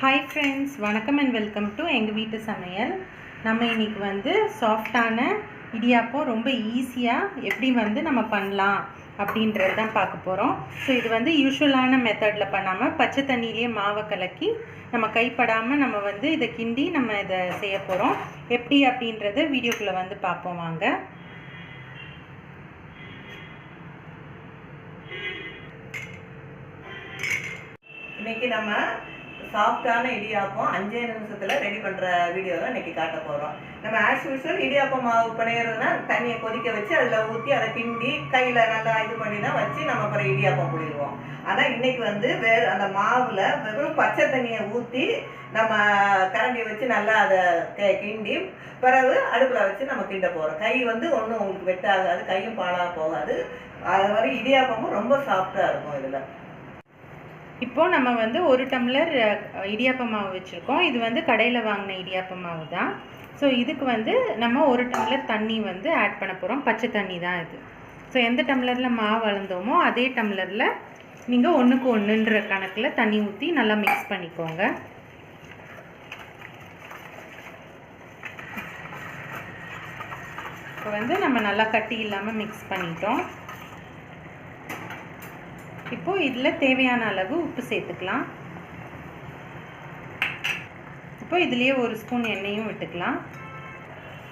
Hi friends வணக்கம் and welcome to எங்கள் வீட்டு சமையல். நம்ம இன்றைக்கி வந்து சாஃப்டான இடியாப்பம் ரொம்ப ஈஸியாக எப்படி வந்து நம்ம பண்ணலாம் அப்படின்றது தான் பார்க்க போகிறோம் ஸோ இது வந்து யூஸ்வலான மெத்தடில் பண்ணாமல் பச்சை தண்ணியிலேயே மாவை கலக்கி நம்ம கைப்படாமல் நம்ம வந்து இதை கிண்டி நம்ம இதை செய்ய போகிறோம் எப்படி அப்படின்றத வீடியோக்குள்ளே வந்து பார்ப்போம் வாங்க. இன்றைக்கி நம்ம சாஃப்டான இடியாப்பம் அஞ்சே நிமிஷத்தில் ரெடி பண்ணுற வீடியோ தான் காட்ட போகிறோம் நம்ம ஆஸ் யூஸ்வல் இடியாப்பம் மாவு பிணையிறதுனா தண்ணியை கொதிக்க வச்சு அதில் ஊற்றி அதை கிண்டி கையில் நல்லா இது பண்ணி தான் வச்சு நம்ம அப்புறம் இடியாப்பம் புளிடுவோம் ஆனால் இன்றைக்கி வந்து வேறு அந்த மாவில் வெறும் பச்சை தண்ணியை ஊற்றி நம்ம கரண்டியை வச்சு நல்லா அதை கிண்டி பிறகு அடுப்பில் வச்சு நம்ம கிண்ட போகிறோம் கை வந்து ஒன்றும் உங்களுக்கு வெட்டாகாது கையும் பாலாக போகாது. அது மாதிரி இடியாப்பமும் ரொம்ப சாஃப்டாக இருக்கும் இதில். இப்போது நம்ம வந்து ஒரு டம்ளர் இடியாப்ப மாவு வச்சுருக்கோம். இது வந்து கடையில் வாங்கின இடியாப்ப மாவு தான். ஸோ இதுக்கு வந்து நம்ம ஒரு டம்ளர் தண்ணி வந்து ஆட் பண்ண போகிறோம் பச்சை தண்ணி தான் இது. ஸோ எந்த டம்ளரில் மாவு அளந்தோமோ அதே டம்ளரில் நீங்கள் ஒன்றுக்கு ஒன்றுன்ற கணக்கில் தண்ணி ஊற்றி நல்லா மிக்ஸ் பண்ணிக்கோங்க. இப்போ வந்து நம்ம நல்லா கட்டி இல்லாமல் மிக்ஸ் பண்ணிட்டோம். இப்போது இதில் தேவையான அளவு உப்பு சேர்த்துக்கலாம். இப்போ இதுலேயே ஒரு ஸ்பூன் எண்ணெயும் விட்டுக்கலாம்.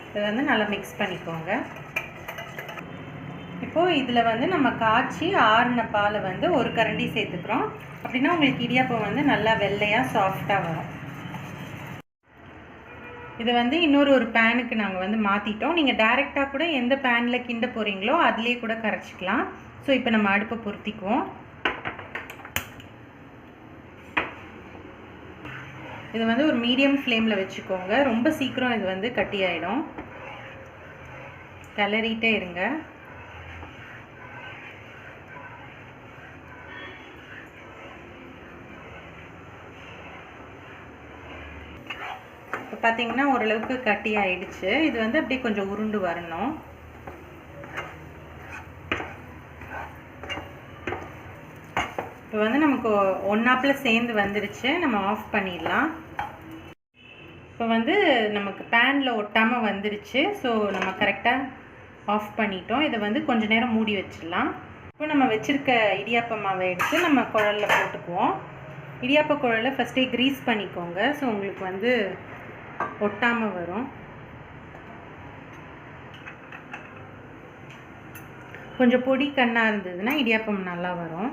இதை வந்து நல்லா மிக்ஸ் பண்ணிக்கோங்க. இப்போது இதில் வந்து நம்ம காய்ச்சி ஆறின பாலை வந்து ஒரு கரண்டி சேர்த்துக்கிறோம். அப்படின்னா உங்களுக்கு இடியாப்பம் வந்து நல்லா வெள்ளையாக சாஃப்டாக வரும். இதை வந்து இன்னொரு ஒரு பேனுக்கு நாங்கள் வந்து மாற்றிட்டோம் நீங்கள் டைரெக்டாக கூட எந்த பேனில் கிண்ட போகிறீங்களோ அதுலேயே கூட கரைச்சிக்கலாம். ஸோ இப்போ நம்ம அடுப்பை பொருத்திக்குவோம். இது வந்து ஒரு மீடியம் ஃப்ளேமில் வச்சுக்கோங்க. ரொம்ப சீக்கிரம் இது வந்து கட்டி ஆகிடும் கிளறிட்டே இருங்க. இப்போ பார்த்தீங்கன்னா ஓரளவுக்கு கட்டி ஆயிடுச்சு இது வந்து அப்படியே கொஞ்சம் உருண்டு வரணும். இப்போ வந்து நமக்கு ஒன்றாப்பில் சேர்ந்து வந்துடுச்சு நம்ம ஆஃப் பண்ணிடலாம். இப்போ வந்து நமக்கு பேனில் ஒட்டாமல் வந்துடுச்சு ஸோ நம்ம கரெக்டாக ஆஃப் பண்ணிட்டோம். இதை வந்து கொஞ்ச நேரம் மூடி வச்சிடலாம். இப்போ நம்ம வச்சுருக்க இடியாப்ப மாவை எடுத்து நம்ம குழலில் போட்டுக்குவோம். இடியாப்ப குழலை ஃபஸ்ட்டே க்ரீஸ் பண்ணிக்கோங்க ஸோ உங்களுக்கு வந்து ஒட்டாமல் வரும். கொஞ்சம் பொடி கண்ணாக இருந்ததுன்னா இடியாப்பம் நல்லா வரும்.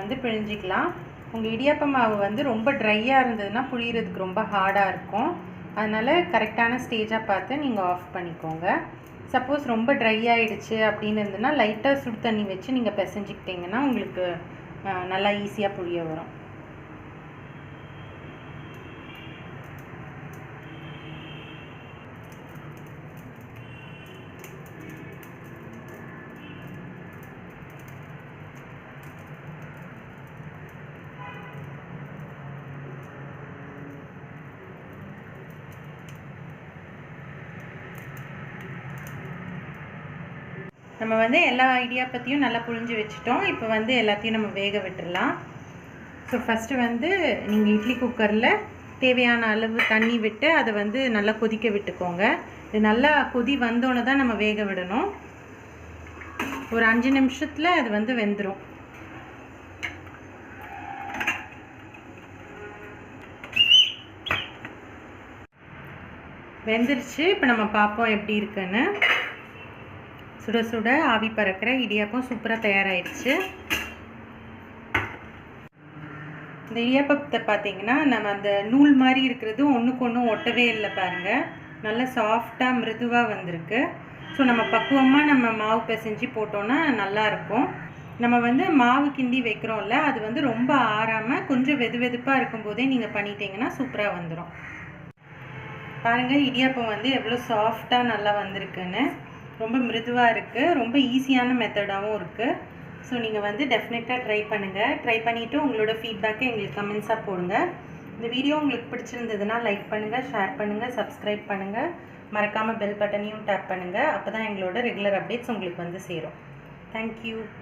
வந்து பிழிஞ்சிக்கலாம். உங்கள் இடியாப்ப மாவு வந்து ரொம்ப ட்ரையாக இருந்ததுன்னா புழியறதுக்கு ரொம்ப ஹார்டாக இருக்கும். அதனால் கரெக்டான ஸ்டேஜாக பார்த்து நீங்கள் ஆஃப் பண்ணிக்கோங்க. சப்போஸ் ரொம்ப ட்ரை ஆகிடுச்சு அப்படின்னு இருந்ததுன்னா லைட்டாக சுடு தண்ணி வச்சு நீங்கள் பிசைஞ்சிக்கிட்டிங்கன்னா உங்களுக்கு நல்லா ஈஸியாக புழிய வரும். நம்ம வந்து எல்லா இடியாப்பத்தையும் நல்லா புழிஞ்சு வச்சுட்டோம். இப்போ வந்து எல்லாத்தையும் நம்ம வேக விட்டுடலாம் ஸோ ஃபஸ்ட்டு வந்து நீங்கள் இட்லி குக்கரில் தேவையான அளவு தண்ணி விட்டு அதை வந்து நல்லா கொதிக்க விட்டுக்கோங்க. இது நல்லா கொதி வந்தோன்னே தான் நம்ம வேக விடணும். ஒரு அஞ்சு நிமிஷத்தில் அது வந்து வெந்துடும் வெந்துருச்சு. இப்போ நம்ம பார்ப்போம் எப்படி இருக்குன்னு. சுட சுட ஆவி பறக்கிற இடியாப்பம் சூப்பராக தயாராகிடுச்சு இந்த இடியாப்பத்தை பார்த்தீங்கன்னா நம்ம அந்த நூல் மாதிரி இருக்கிறது ஒன்றுக்கு ஒன்றும் ஒட்டவே இல்லை பாருங்கள் நல்லா சாஃப்டாக மிருதுவாக வந்திருக்கு. ஸோ நம்ம பக்குவமாக நம்ம மாவு பிசைஞ்சு போட்டோன்னா நல்லா இருக்கும். நம்ம வந்து மாவு கிண்டி வைக்கிறோம்ல அது வந்து ரொம்ப ஆறாமல் கொஞ்சம் வெது வெதுப்பாக இருக்கும்போதே நீங்கள் பண்ணிட்டீங்கன்னா சூப்பராக வந்துடும் பாருங்கள் இடியாப்பம் வந்து எவ்வளோ சாஃப்டாக நல்லா வந்திருக்குன்னு. ரொம்ப மிருதுவாக இருக்குது ரொம்ப ஈஸியான மெத்தடாகவும் இருக்குது ஸோ நீங்கள் வந்து டெஃபினட்டாக ட்ரை பண்ணுங்கள் ட்ரை பண்ணிவிட்டு உங்களோட ஃபீட்பேக்கை எங்களுக்கு கமெண்ட்ஸாக போடுங்க. இந்த வீடியோ உங்களுக்கு பிடிச்சிருந்ததுன்னா லைக் பண்ணுங்கள் ஷேர் பண்ணுங்கள் சப்ஸ்கிரைப் பண்ணுங்கள் மறக்காமல் பெல் பட்டனையும் டேப் பண்ணுங்கள் அப்போ தான் எங்களோட ரெகுலர் அப்டேட்ஸ் உங்களுக்கு வந்து சேரும். தேங்க்யூ